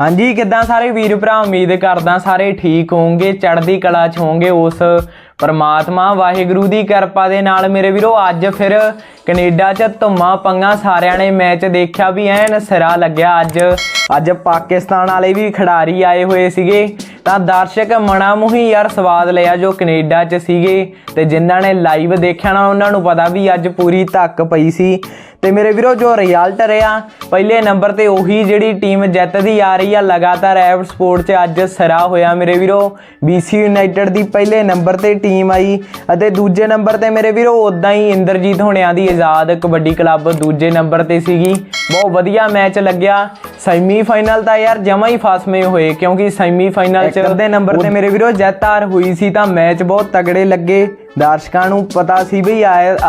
ਹਾਂਜੀ, ਕਿੱਦਾਂ ਸਾਰੇ ਵੀਰ ਭਰਾ? ਉਮੀਦ ਕਰਦਾ ਸਾਰੇ ਠੀਕ ਹੋਵੋਗੇ, ਚੜ੍ਹਦੀ ਕਲਾ 'ਚ ਹੋਵੋਗੇ ਉਸ ਪਰਮਾਤਮਾ। ਵਾਹਿਗੁਰੂ ਦੀ ਕਿਰਪਾ ਦੇ ਨਾਲ ਮੇਰੇ ਵੀਰੋ, ਅੱਜ ਫਿਰ ਕੈਨੇਡਾ 'ਚ ਧੁੰਮਾਂ ਪੰਗਾ ਸਾਰਿਆਂ ਨੇ ਮੈਚ ਦੇਖਿਆ ਵੀ ਐਨ ਸਿਰਾ ਲੱਗਿਆ ਅੱਜ। ਅੱਜ ਪਾਕਿਸਤਾਨ ਵਾਲੇ ਵੀ ਖਿਡਾਰੀ ਆਏ ਹੋਏ ਸੀਗੇ। ਤਾਂ ਦਰਸ਼ਕ ਮਣਾ ਮੁਹੀ ਯਾਰ ਸਵਾਦ ਲਿਆ ਜੋ ਕੈਨੇਡਾ 'ਚ ਸੀਗੇ ਤੇ ਜਿਨ੍ਹਾਂ ਨੇ ਲਾਈਵ ਦੇਖਿਆ ਨਾ, ਉਹਨਾਂ ਨੂੰ ਪਤਾ ਵੀ ਅੱਜ ਪੂਰੀ ਧੱਕ ਪਈ ਸੀ। ਤੇ ਮੇਰੇ ਵੀਰੋ, ਜੋ ਰਿਜ਼ਲਟ ਰਿਹਾ, ਪਹਿਲੇ ਨੰਬਰ ਤੇ ਉਹੀ ਜਿਹੜੀ ਟੀਮ ਜਿੱਤਦੀ ਆ ਰਹੀ ਆ, ਲਗਾਤਾਰ ਐਵ ਸਪੋਰਟ 'ਚ ਅੱਜ ਸਰਾ ਹੋਇਆ ਮੇਰੇ ਵੀਰੋ। BC ਯੂਨਾਈਟਿਡ ਦੀ ਪਹਿਲੇ ਨੰਬਰ ਤੇ ਟੀਮ ਆਈ ਅਤੇ ਦੂਜੇ ਨੰਬਰ ਤੇ ਮੇਰੇ ਵੀਰੋ ਉਦਾਂ ਹੀ ਇੰਦਰਜੀਤ ਹੋਣਿਆਂ ਦੀ ਆਜ਼ਾਦ ਕਬੱਡੀ ਕਲੱਬ ਦੂਜੇ ਨੰਬਰ ਤੇ ਸੀਗੀ। ਬਹੁਤ ਵਧੀਆ ਮੈਚ ਲੱਗਿਆ। ਸੈਮੀ ਫਾਈਨਲ ਤਾਂ ਯਾਰ ਜਮਾ ਹੀ ਫਸਵੇਂ ਹੋਏ ਕਿਉਂਕਿ ਸੈਮੀ ਫਾਈਨਲ 'ਚ ਅੱਧੇ ਨੰਬਰ ਤੇ ਮੇਰੇ ਵੀਰੋ ਜਿੱਤ ਹਾਰ ਹੋਈ ਸੀ ਤਾਂ ਮੈਚ ਬਹੁਤ ਤਗੜੇ ਲੱਗੇ। ਦਰਸ਼ਕਾਂ ਨੂੰ ਪਤਾ ਸੀ ਵੀ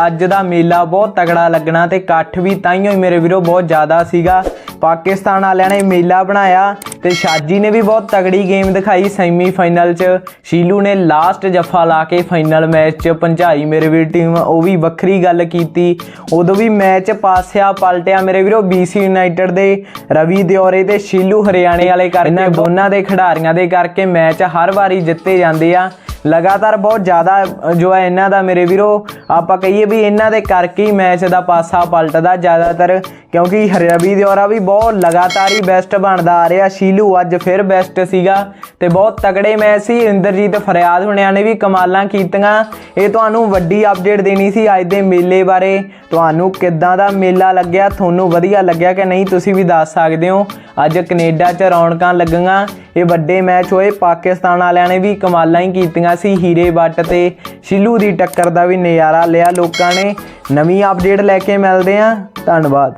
ਅੱਜ ਦਾ ਮੇਲਾ ਬਹੁਤ ਤਗੜਾ ਲੱਗਣਾ ਤੇ ਇਕੱਠ ਵੀ ਤਾਈਓ ਹੀ ਮੇਰੇ ਵੀਰੋ ਬਹੁਤ ਜ਼ਿਆਦਾ ਸੀਗਾ। ਪਾਕਿਸਤਾਨ ਵਾਲਿਆਂ ਨੇ ਮੇਲਾ ਬਣਾਇਆ। ਤੇ ਸ਼ਾਜੀ ਨੇ ਵੀ ਬਹੁਤ ਤਗੜੀ ਗੇਮ ਦਿਖਾਈ ਸੈਮੀ ਫਾਈਨਲ 'ਚ। ਸ਼ੀਲੂ ਨੇ ਲਾਸਟ ਜੱਫਾ ਲਾ ਕੇ ਫਾਈਨਲ ਮੈਚ 'ਚ ਪੰਝਾਈ ਮੇਰੇ ਵੀਰ ਟੀਮ ਉਹ ਵੀ ਵੱਖਰੀ ਗੱਲ ਕੀਤੀ। ਉਦੋਂ ਵੀ ਮੈਚ ਪਾਸਿਆ, ਪਲਟਿਆ ਮੇਰੇ ਵੀਰੋ BC ਯੂਨਾਈਟਿਡ ਦੇ ਰਵੀ ਦਿਓਰੇ ਤੇ ਸ਼ੀਲੂ ਹਰਿਆਣੇ ਵਾਲੇ ਕਰਕੇ। ਦੋਨਾਂ ਦੇ ਖਿਡਾਰੀਆਂ ਦੇ ਕਰਕੇ ਮੈਚ ਹਰ ਵਾਰੀ ਜਿੱਤੇ ਜਾਂਦੇ ਆ। ਲਗਾਤਾਰ ਬਹੁਤ ਜ਼ਿਆਦਾ ਜੋ ਹੈ ਇਹਨਾਂ ਦਾ ਮੇਰੇ ਵੀਰੋ ਆਪਾਂ ਕਹੀਏ ਵੀ ਇਹਨਾਂ ਦੇ ਕਰਕੇ ਹੀ ਮੈਚ ਦਾ ਪਾਸਾ ਪਲਟਦਾ ਜ਼ਿਆਦਾਤਰ, ਕਿਉਂਕਿ ਰਵੀ ਦਿਓਰਾ ਵੀ ਬਹੁਤ ਲਗਾਤਾਰ ਹੀ ਬੈਸਟ ਬਣਦਾ ਆ ਰਿਹਾ। ਸ਼ੀਲੂ ਅੱਜ ਫਿਰ ਬੈਸਟ ਸੀਗਾ ਤੇ ਬਹੁਤ ਤਗੜੇ ਮੈਚ ਸੀ। ਇੰਦਰਜੀਤ ਫਰਿਆਦ ਹੁਣਿਆਂ ਨੇ ਵੀ ਕਮਾਲਾਂ ਕੀਤੀਆਂ। ਇਹ ਤੁਹਾਨੂੰ ਵੱਡੀ ਅਪਡੇਟ ਦੇਣੀ ਸੀ ਅੱਜ ਦੇ ਮੇਲੇ ਬਾਰੇ। ਤੁਹਾਨੂੰ ਕਿੱਦਾਂ ਦਾ ਮੇਲਾ ਲੱਗਿਆ? ਤੁਹਾਨੂੰ ਵਧੀਆ ਲੱਗਿਆ ਕਿ ਨਹੀਂ? ਤੁਸੀਂ ਵੀ ਦੱਸ ਸਕਦੇ ਹੋ। ਅੱਜ ਕੈਨੇਡਾ 'ਚ ਰੌਣਕਾਂ ਲੱਗੀਆਂ। ਇਹ ਵੱਡੇ ਮੈਚ ਹੋਏ। ਪਾਕਿਸਤਾਨ ਵਾਲਿਆਂ ਨੇ ਵੀ ਕਮਾਲਾਂ ਹੀ ਕੀਤੀਆਂ ਸੀ। ਹੀਰੇ ਬੱਟ ਤੇ ਸ਼ਿਲੂ ਦੀ ਟੱਕਰ ਦਾ ਵੀ ਨਜ਼ਾਰਾ ਲਿਆ ਲੋਕਾਂ ਨੇ। ਨਵੀਂ ਅਪਡੇਟ ਲੈ ਕੇ ਮਿਲਦੇ ਆਂ ਧੰਨਵਾਦ।